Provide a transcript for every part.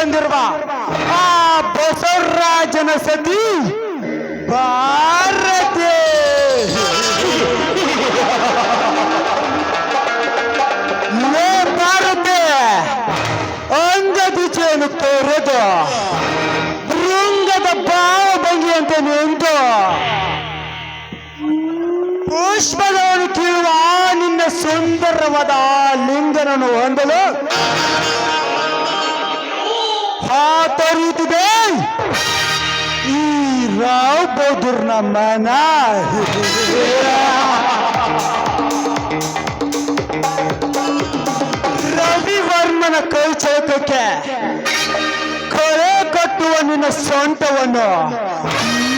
ತಂದಿರುವ ಆ ಬಸವರಾಜನ ಸತಿ ಭಾರತೆ. ಭಾರತೆ ಅಂಗದಿಚೆಯನ್ನು ತೊರೆದು. ಭೃಂಗದ ಅಂತ ನಿಂತು. ಪುಷ್ಪದವನು ಕೀಳುವ ನಿನ್ನ ಸುಂದರವಾದ ಲಿಂಗನನ್ನು ಹೊಂದಲು ಹಾತೊರೆಯುತ್ತಿದೆ. ಈ ರಾವ್ ಬೌದ್ಧರ್ನ ಮನ ರವಿವರ್ಮನ ಕೈ ಚೌಕಕ್ಕೆ ಕೊಳೆ ಕಟ್ಟುವ ನಿನ್ನ ಸೊಂಟವನ್ನು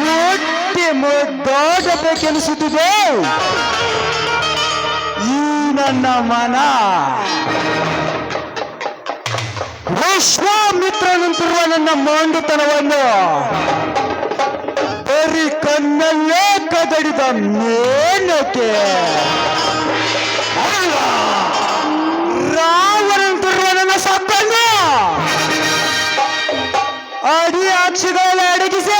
ಮುಟ್ಟಿ ಮುದ್ದಾಡಬೇಕೆನಿಸುತ್ತಿದೆ ಈ ನನ್ನ ಮನ ವಿಶ್ವಾಮಿತ್ರನಂತಿರುವ ನನ್ನ ಮಾಂಡುತನವನ್ನು ಬರಿ ಕಣ್ಣಲ್ಲೇ ಕದಡಿದ ಮೇನಕ್ಕೆ ರಾವಣಂತಿರುವ ನನ್ನ ಸತ್ತನ್ನು ಅಡಿ ಅಕ್ಷಿಗಳಲ್ಲಿ ಅಡಗಿಸಿ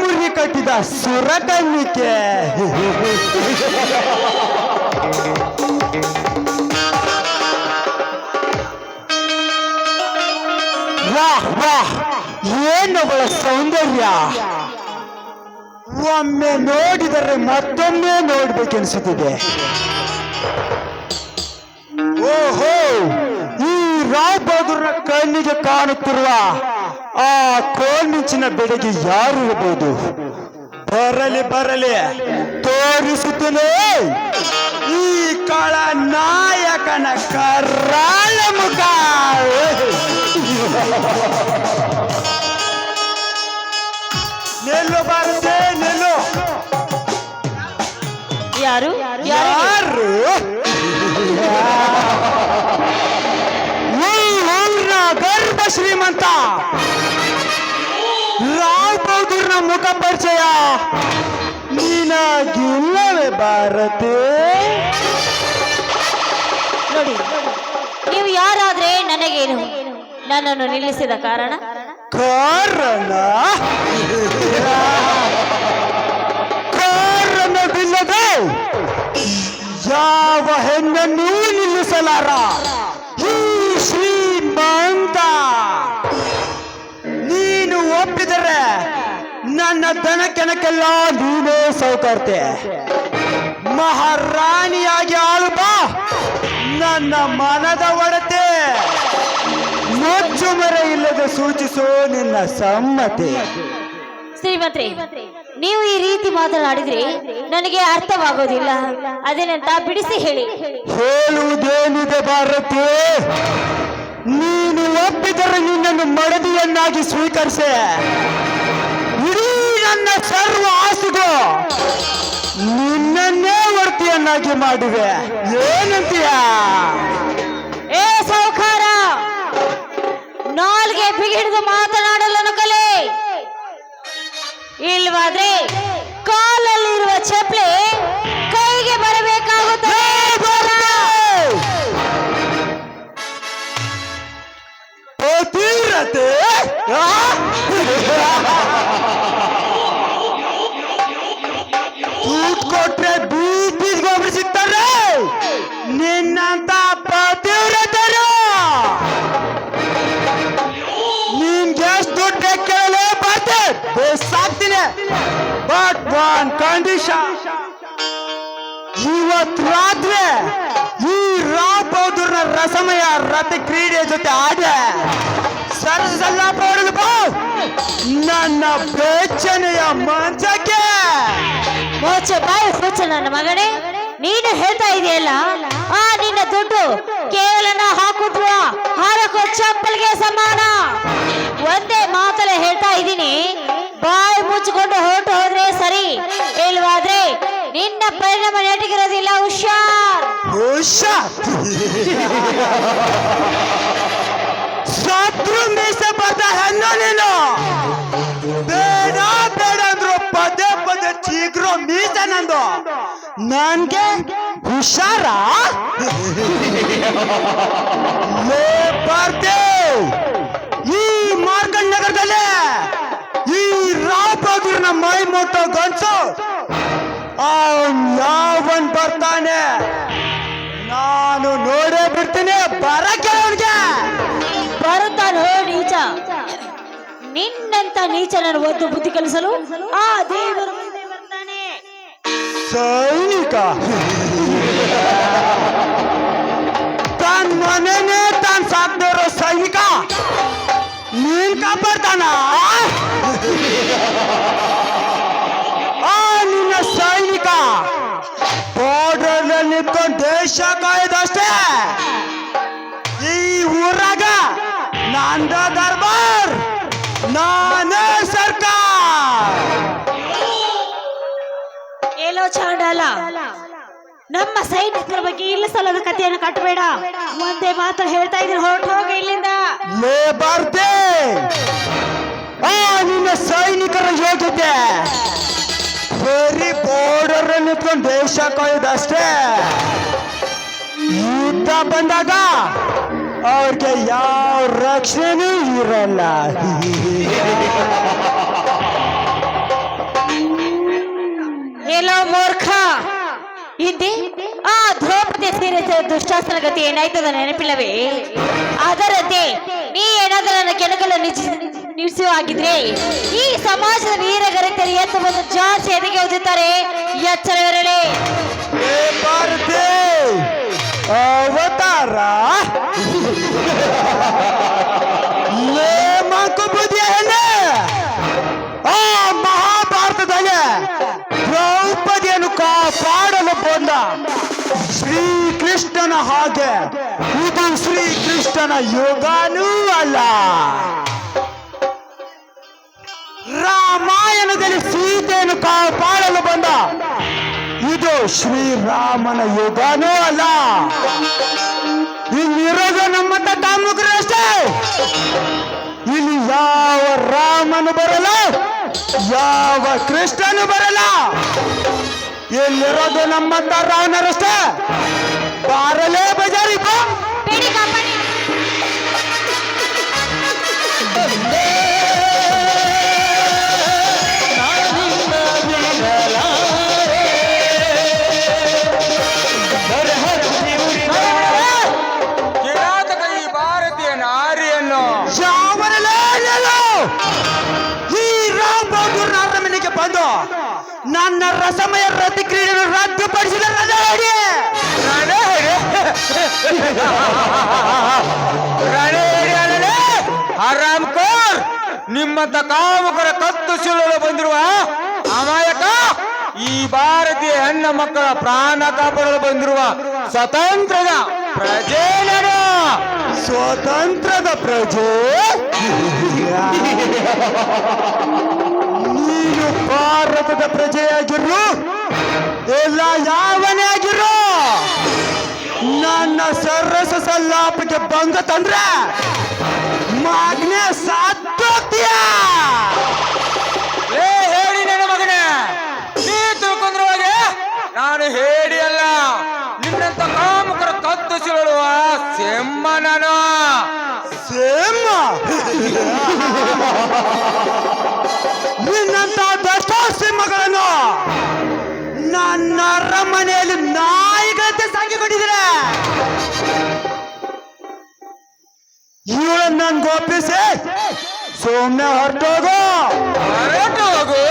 ಮುರಿ ಕಟ್ಟಿದ ಸುರಕನ್ನಿಕೆ. ವಾಹ್ ಏನವಳ ಸೌಂದರ್ಯ? ಒಮ್ಮೆ ನೋಡಿದರೆ ಮತ್ತೊಮ್ಮೆ ನೋಡ್ಬೇಕೆನಿಸುತ್ತಿದೆ. ಓಹೋ, ಈ ರಾವ್ ಬಹದ್ದೂರ್ನ ಕಣ್ಣಿಗೆ ಕಾಣುತ್ತಿರುವ ಆ ಕೋಲ್ಮಿಂಚಿನ ಬೆಳೆಗೆ ಯಾರು ಇರಬಹುದು ಬರಲಿ ಬರಲಿ, ತೋರಿಸುತ್ತೇನೆ. ಈ ಕಳ ನಾಯಕನ ಕರಾಳ ಮುಖ. ನೆಲ್ಲು ಬಾರದೆ ನೆಲ್ಲು. ಯಾರು? ಯಾರು? ಈ ಊರಿನ ಗರ್ಭ ಶ್ರೀಮಂತ ರಾವ್ ಬಹದ್ದೂರ್ನ ಮುಖ ಪರಿಚಯ ನೀನಾಗಿಲ್ಲವೇ ಭಾರತೆ? ನೋಡಿ ನೀವು ಯಾರಾದ್ರೆ ನನಗೇನು? ನನ್ನನ್ನು ನಿಲ್ಲಿಸಿದ ಕಾರಣ? ಕಾರಣ? ಕಾರಣವಿಲ್ಲದೆ ಯಾವ ಹೆಣ್ಣನ್ನು ನಿಲ್ಲಿಸಲಾರ? ಈ ಶ್ರೀಮಂತ, ನೀನು ಒಪ್ಪಿದರೆ ನನ್ನ ದನ ಕೆಣಕೆಲ್ಲ ನೀನೇ ಸೌಕರ್ತೆ. ಮಹಾರಾಣಿಯಾಗಿ ಆಳು ಬಾ. ನನ್ನ ಮನದ ಒಡತೆ ಮುಚ್ಚುಮರೆ ಇಲ್ಲದೆ ಸೂಚಿಸೋ ನಿನ್ನ ಸಮ್ಮತಿ. ಶ್ರೀಮಂತ್ರಿ ನೀವು ಈ ರೀತಿ ಮಾತನಾಡಿದ್ರೆ ನನಗೆ ಅರ್ಥವಾಗೋದಿಲ್ಲ. ಅದೇನಂತ ಬಿಡಿಸಿ ಹೇಳಿ. ಹೇಳುವುದೇನಿದೆ ಭಾರತಿ ನೀನು ಒಪ್ಪಿದರೆ ನಿನ್ನನ್ನು ಮಡದಿಯನ್ನಾಗಿ ಸ್ವೀಕರಿಸೆ. ಇಡೀ ನನ್ನ ಸರ್ವ ಆಸೆಗೂ ನಿನ್ನನ್ನೇ ವರ್ತಿಯನ್ನಾಗಿ ಮಾಡಿವೆ. ಏನಂತೀಯ? ನಾಲ್ಗೆ ಬಿಗಿಡಿದು ಮಾತನಾಡಲನ್ನು ಕಲೆ ಇಲ್ವಾದ್ರೆ ಕಾಲಲ್ಲಿರುವ ಚಪ್ಲಿ ಇವತ್ತು ರಾತ್ರಿ ಈ ರಾವ್ ಬಹದ್ದೂರ್ನ ರಸಮಯ ರಥ ಕ್ರೀಡೆ ಜೊತೆ ಆದ್ರೆ ಸರಸಲ್ಲ ಪಡಲು ಬಾ. ನನ್ನ ಬೇಚನೆಯ ಮಂಚಕ್ಕೆ. ಮೋಚೆ ಬಾಯಿ ಹುಚ್ಚ ನನ್ನ ಮಗನೇ. ನೀನು ಹೇಳ್ತಾ ಇದೆಯಲ್ಲ? ಆ, ನಿನ್ನ ದುಡ್ಡು ಕೇವಲ ಹಾಕುವ ಹಾರಕೋ ಚಪ್ಪಲ್ಗೆ ಸಮಾನ. ಒಂದೇ ಮಾತಲ್ಲೇ ಹೇಳ್ತಾ ಇದ್ದೀನಿ. ಬಾಯಿ ಮುಚ್ಚಿಕೊಂಡು ಹೊರಟು ಹೋದ್ರೆ ಸರಿ, ಇಲ್ವಾದ್ರೆ ನಿನ್ನ ಪರಿಣಾಮ ನೆಟಗಿರೋದಿಲ್ಲ, ಹುಷಾರ್. ಹುಷಾರ್ ಶತ್ರು ಮೀಸೆ ಬರ್ದ ಹೆಣ್ಣು ನೀನು. ಬೇಡ ಬೇಡ ಅಂದ್ರು ಪದೇ ಪದೇ ಚೀಗ್ರೋ ಮೀಸ ನಂದು. ನನ್ಗೆ ಹುಷಾರ? ಲೇ ಬರ್ದೆ ಈ ಮಾರ್ಕಂಡ್ ನಗರದಲ್ಲಿ ಈ ರಾವ್ ಬಹದ್ದೂರ್ನ ಮೈ ಮುಟ್ಟೋ ಗಂಟು ಅವನ್ ಯಾವನ್ ಬರ್ತಾನೆ? ನಾನು ನೋಡೇ ಬಿಡ್ತೀನಿ ಬರಕ್ಕೆ ಅವನಿಗೆ ಬರುತ್ತಾನೋ ನೀಚ. ನಿನ್ನಂತ ನೀಚನನ್ನು ಒದ್ದು ಬುದ್ಧಿ ಕಲಿಸಲು ಆ ದೇವರು ಮುಂದೆ ಬರ್ತಾನೆ. ಸೈನಿಕ. ತನ್ ಮನೆನೇ ತಾನ್ ಸಾಕ್ದೇ ಸೈನಿಕ. ನೀನ್ ಕಾಪಾಡ್ತಾನ ಆ ನಿನ್ನ ಸೈನಿಕ ಬಾರ್ಡರ್ ನಿಂತ್ಕೊಂಡು ದೇಶ ಕಾಯ್ದಷ್ಟೇ ಈ ಊರಾಗ ನಂದ ದರ್ಬಾರ್ ನಾನೇ ಸರ್ಕಾರ ಏನೋ ಚಾಂಡಾಲ ನಮ್ಮ ಸೈನಿಕರ ಬಗ್ಗೆ ಇಲ್ಲ ಸಲ್ಲದ ಕಥೆಯನ್ನು ಕಟ್ಟಬೇಡ. ಒಂದೇ ಮಾತ್ರ ಹೇಳ್ತಾ ಇದ್ದೀನಿ ಹೊರಟು ಹೋಗಿ ಇಲ್ಲಿಂದ. ಆ ನಿನ್ನ ಸೈನಿಕರ ಯೋಗ್ಯತೆ. ಬರೀ ಬೋರ್ಡರ್ ನಿಂತ್ಕೊಂಡು ದೇಶ ಕಾಯ್ದಷ್ಟೇ ಯುದ್ಧ ಬಂದಾಗ ಅವ್ರಿಗೆ ಯಾವ ರಕ್ಷಣೆ ಇರಲ್ಲ. ಎಲ್ಲೋ ಇದ್ದೆ ಆ ದ್ರೌಪದಿ ಸೀರೆ ದುಷ್ಟಾಸನ ಗತಿ ಏನಾಯ್ತದ ನೆನಪಿಲ್ಲವೇ? ಅದರಂತೆ ನೀ ಏನಾದರೂ ನನ್ನ ಕೆಣಕಲು ನಿಲ್ಲಿಸುವ ಆಗಿದ್ರೆ ಈ ಸಮಾಜದ ವೀರಗರಿತರು ಎತ್ತು ಬಂದು ಜಾಸ್ತಿ ಎದೆಗೆ ಓದುತ್ತಾರೆ ಎಚ್ಚರವಿರಲಿ ಅವತಾರ! ಶ್ರೀಕೃಷ್ಣನ ಹಾಗೆ. ಇದು ಶ್ರೀಕೃಷ್ಣನ ಯೋಗಾನೂ ಅಲ್ಲ. ರಾಮಾಯಣದಲ್ಲಿ ಸೀತೆಯನ್ನು ಕಾಪಾಡಲು ಬಂದ. ಇದು ಶ್ರೀರಾಮನ ಯೋಗನೂ ಅಲ್ಲ. ಇಲ್ಲಿರೋದು ನಮ್ಮಂತ ಕಾಮುಕರು ಅಷ್ಟೇ ಇಲ್ಲಿ ಯಾವ ರಾಮನು ಬರಲ್ಲ, ಯಾವ ಕೃಷ್ಣನು ಬರಲ್ಲ. ಎಲ್ಲಿರೋದು ನಮ್ಮಂತ ರಾವಣರಷ್ಟೇ ಬಾರಲೇ ಬಜಾರಿ ಬಾ ಕಿರಾತಕ ಈ ಭಾರತೀಯ ನಾರಿಯನ್ನು ಯಾವನಲ್ಲೇ ನೀನು? ಈ ರಾಮ್ ಬಹದ್ದೂರ್ ಅರಮನೆಗೆ ಬಂದು ನನ್ನ ರಸಮಯ ರತಿ ಕ್ರೀಡೆಯನ್ನು ರದ್ದುಪಡಿಸಿದ ಹೇಳಿ ಆರಾಮ್ ಕೋರ್ ನಿಮ್ಮಂತ ಕಾಮಕರ ಕತ್ತು ಸುಳ್ಳಲು ಬಂದಿರುವ ಅಮಾಯಕ ಈ ಭಾರತೀಯ ಹೆಣ್ಣ ಮಕ್ಕಳ ಪ್ರಾಣ ಕಾಪಾಡಲು ಬಂದಿರುವ ಸ್ವತಂತ್ರದ ಪ್ರಜೆ ನಾನು. ಸ್ವತಂತ್ರದ ಪ್ರಜೆ? ಭಾರತದ ಪ್ರಜೆಯಾಗಿರು ಇಲ್ಲ ಯಾವನೇ ಆಗಿರು ನನ್ನ ಸರಸ ಸಲ್ಲಾಪಕ್ಕೆ ಬಂದ ತಂದ್ರೆ ಮಾಗ್ನೆ ಸಾತ್ತೋಗ್ತೀಯ ಇವಳನ್ನ ನನ್ ಗೋಪಿಸಿ. ಸುಮ್ಮನೆ ಹೊರಟೋಗು. ಹೊರಟೋಗು?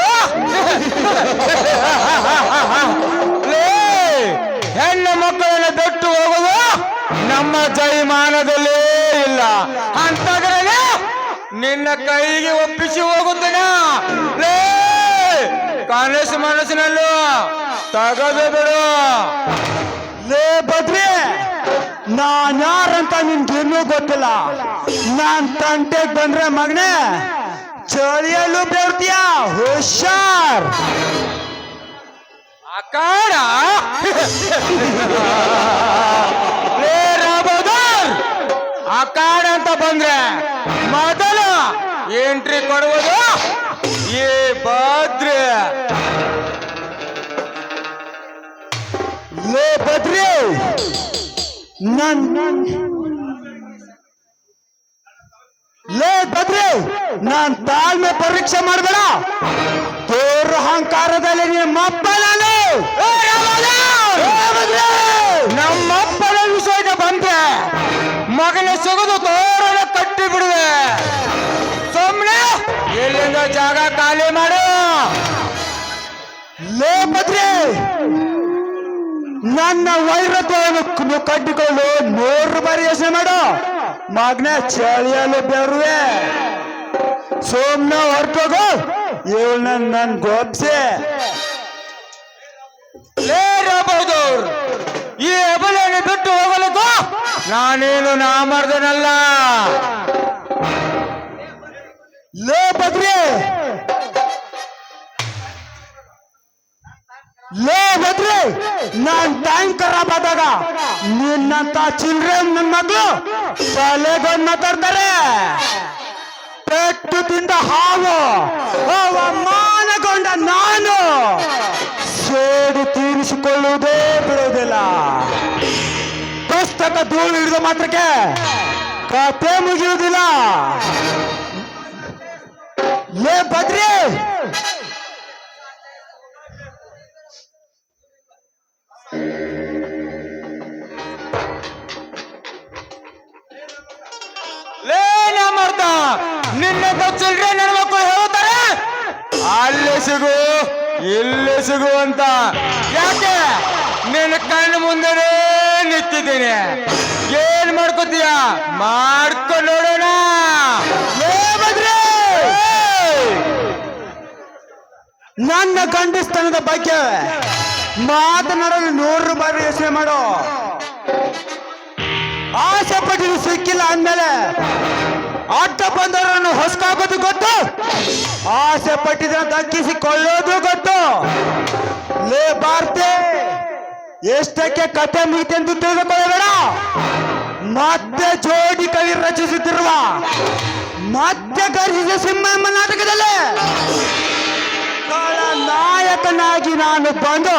ಹೆಣ್ಣು ಮಕ್ಕಳನ್ನ ಬಿಟ್ಟು ಹೋಗುದು ನಮ್ಮ ಜೈಮಾನದಲ್ಲೇ ಇಲ್ಲ. ಅಂತದ್ರಲ್ಲಿ ನಿನ್ನ ಕೈಗೆ ಒಪ್ಪಿಸಿ ಹೋಗುತ್ತೇನ. ಲೇ ಕನಸು ಮನಸ್ಸಿನಲ್ಲೂ ತಗದು ಬಿಡು. ಲೇ ಬದ್ರಿ ನಾನ್ ಯಾರಂತ ನಿನ್ಗೆ ಇನ್ನೂ ಗೊತ್ತಿಲ್ಲ. ನಾನ್ ತಂಟೆಗ್ ಬಂದ್ರೆ ಮಗನೇ ಚಳಿಯಲ್ಲೂ ಬೆರ್ತೀಯ ಹುಷಾರ್. ಅಕಾಡ ಅಕಾಡ ಅಂತ ಬಂದ್ರೆ ಮೊದಲು ಎಂಟ್ರಿ ಕೊಡುವುದು ಈ ಭದ್ರೆ. ಲೇ ಬದ್ರಿ ನನ್ ಲೇ ಬದ್ರಿ ನಾನ್ ತಾಳ್ಮೆ ಪರೀಕ್ಷೆ ಮಾಡಬೇಡ. ತೋರ ಅಹಂಕಾರದಲ್ಲಿ ನಿಮ್ಮಪ್ಪ ನಾನು! ನಮ್ಮಪ್ಪನ ವಿಷಯಕ್ಕೆ ಬಂದ್ರೆ ಮಗನ ಸಿಗದು ತೋರಣ ಕಟ್ಟಿ ಬಿಡುವೆ ಸೊಮ್ಮನೆ ಎಲ್ಲಿಂದ ಜಾಗ ಖಾಲಿ ಮಾಡು. ಲೇ ಬದ್ರಿ ನನ್ನ ವೈರತ್ವವನ್ನು ಕಟ್ಟಿಕೊಂಡು ನೂರು ಬಾರಿ ಯೋಚನೆ ಮಾಡು. ಮಗನ ಚಳಿಯಲು ಬೆರುವೆ ಸೋಮ್ನ ಹೊರಟೋಗು. ಇವಳನ್ನ ನನ್ ಲೇರಬಹುದು ಈ ಅಬಲೆಯನ್ನು ಬಿಟ್ಟು ಹೋಗಲಿಕ್ಕೂ ನಾನೇನು ನಾ ನಾಮರ್ದನಲ್ಲ. ಲೇ ಬದ್ರಿ ಲೇ ಬದ್ರಿ, ನಾನ್ ಟೈಮ್ ಖರಾಬ್ ಆದಾಗ ನಿನ್ನಂತ ಚಿಲ್ರೆ ನನ್ ಮಗಳು ತಲೆಗೊಂದ್ ಮಾತಾಡ್ತಾರೆ. ಪೆಟ್ಟು ತಿಂದ ಹಾವು ಅವಮಾನಗೊಂಡ ನಾನು. ಸೇಡು ತೀರಿಸಿಕೊಳ್ಳುವುದೇ ಬಿಡುವುದಿಲ್ಲ. ಪುಸ್ತಕ ಧೂಳು ಹಿಡಿದ ಮಾತ್ರಕ್ಕೆ ಕತೆ ಮುಗಿಯುವುದಿಲ್ಲ. ಲೇ ಬದ್ರಿ ನಿನ್ನ ಚಿಲ್ಡ್ರನ್ ನನ್ನ ಮಕ್ಕಳು ಹೇಳ್ತಾರೆ ಅಲ್ಲಿ ಸಿಗು, ಇಲ್ಲಿ ಸಿಗು ಅಂತ. ಯಾಕೆ? ನಿನ್ನ ಕಣ್ಣು ಮುಂದೆ ನಿಂತಿದ್ದೀನಿ. ಏನ್ ಮಾಡ್ಕೋತೀಯ? ಮಾಡ್ಕೊ ನೋಡೋಣ. ನನ್ನ ಗಂಡಸ್ತನದ ಬಗ್ಗೆ ಮಾತನಾಡಲು ನೂರು ಬಾರಿ ಯೋಚನೆ ಮಾಡೋ. ಆಸೆ ಪಟ್ಟಿದ್ದು ಸಿಕ್ಕಿಲ್ಲ ಅಂದ್ಮೇಲೆ ಅಡ್ಡ ಬಂದವರನ್ನು ಹೊಸಕಾಗೋದು ಗೊತ್ತು? ಆಸೆ ಪಟ್ಟಿದ್ದನ್ನು ದಕ್ಕಿಸಿಕೊಳ್ಳೋದು ಗೊತ್ತು? ಲೇ ಬಾರ್ತೆ ಎಷ್ಟಕ್ಕೆ ಕತೆ ಮುಗಿತೆ ಎಂದು ತಿಳಿದುಕೊಳ್ಳಬೇಡ. ಮತ್ತೆ ಜೋಡಿ ಕವಿ ರಚಿಸುತ್ತಿರುವ, ಮತ್ತೆ ಗರ್ಜಿಸಿದ ಸಿಂಹ ನಾಟಕದಲ್ಲಿ. ನಾಯಕನಾಗಿ ನಾನು ಬಂದು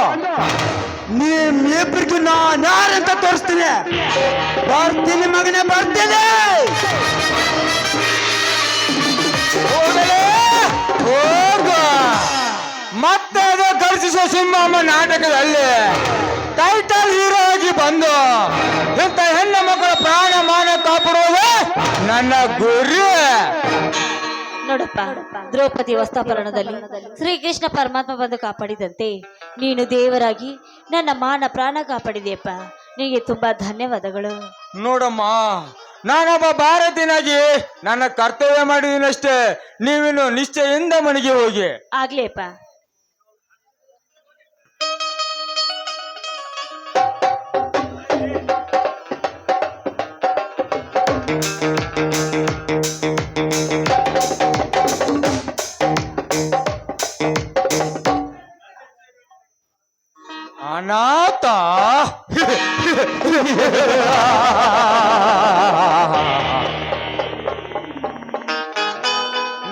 ನಿಮ್ಮಿಬ್ಬರಿಗೂ ನಾನು ಯಾರಂತ ತೋರಿಸ್ತೀನಿ. ಬರ್ತೀನಿ ಮಗನೇ, ಬರ್ತೀನಿ. ಸಿಂಹಮ್ಮ ನಾಟಕದಲ್ಲಿ ಟೈಟಲ್ ಹೀರೋ ಆಗಿ ಬಂದು ಇಂಥ ಹೆಣ್ಣು ಮಕ್ಕಳ ಪ್ರಾಣ ಮಾನ ಕಾಪಾಡುವುದು ನನ್ನ ಗುರಿ. ನೋಡಪ್ಪ ದ್ರೌಪದಿ ವಸ್ತಾಪರಣದಲ್ಲಿ ಶ್ರೀಕೃಷ್ಣ ಪರಮಾತ್ಮ ಬಂದು ಕಾಪಾಡಿದಂತೆ ನೀನು ದೇವರಾಗಿ ನನ್ನ ಮಾನ ಪ್ರಾಣ ಕಾಪಾಡಿದೆಯಪ್ಪ ನಿಮಗೆ ತುಂಬಾ ಧನ್ಯವಾದಗಳು. ನೋಡಮ್ಮ ನಾನೊಬ್ಬ ಭಾರತಿನಾಗಿ ನನ್ನ ಕರ್ತವ್ಯ ಮಾಡಿದೀನಷ್ಟೇ ನೀವಿನ್ನು ನಿಶ್ಚಯದಿಂದ ಮನೆಗೆ ಹೋಗಿ. ಆಗ್ಲೇಪ್ಪ.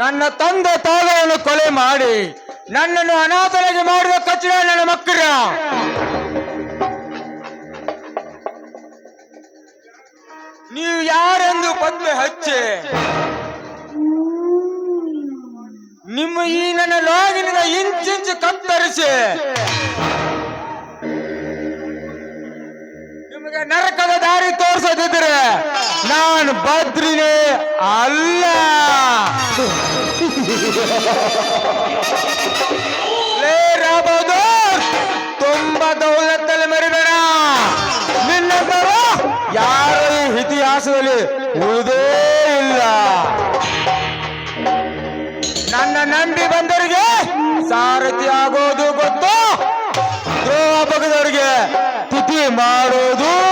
ನನ್ನ ತಂದೆ ತಾಯಿಯನ್ನು ಕೊಲೆ ಮಾಡಿ ನನ್ನನ್ನು ಅನಾಥನಾಗಿ ಮಾಡಿದ ಕಚ್ಚಡ ನನ್ನ ಮಕ್ಕಳ. ನೀವು ಯಾರೆಂದು ಪದ್ಮೆ ಹಚ್ಚೆ? ನಿಮ್ಮ ಈ ನನ್ನ ಲಾಗಿನಿಂದ ಇಂಚಿಂಚು ಕತ್ತರಿಸಿ. ನಿಮಗೆ ನರಕದ ದಾರಿ ತೋರಿಸದಿದ್ರೆ ನಾನು ಬದ್ರಿನೇ ಅಲ್ಲ. ತುಂಬಾ ದೌಲತ್ತಲ್ಲಿ ಮರಿಬೇಡ. ನಿನ್ನಂತರು ಯಾರು ಈ ಇತಿಹಾಸದಲ್ಲಿ ಉಳಿದೇ ಇಲ್ಲ. ನನ್ನ ನಂಬಿ ಬಂದರಿಗೆ ಸಾರಥಿ ಆಗೋದು Marodum!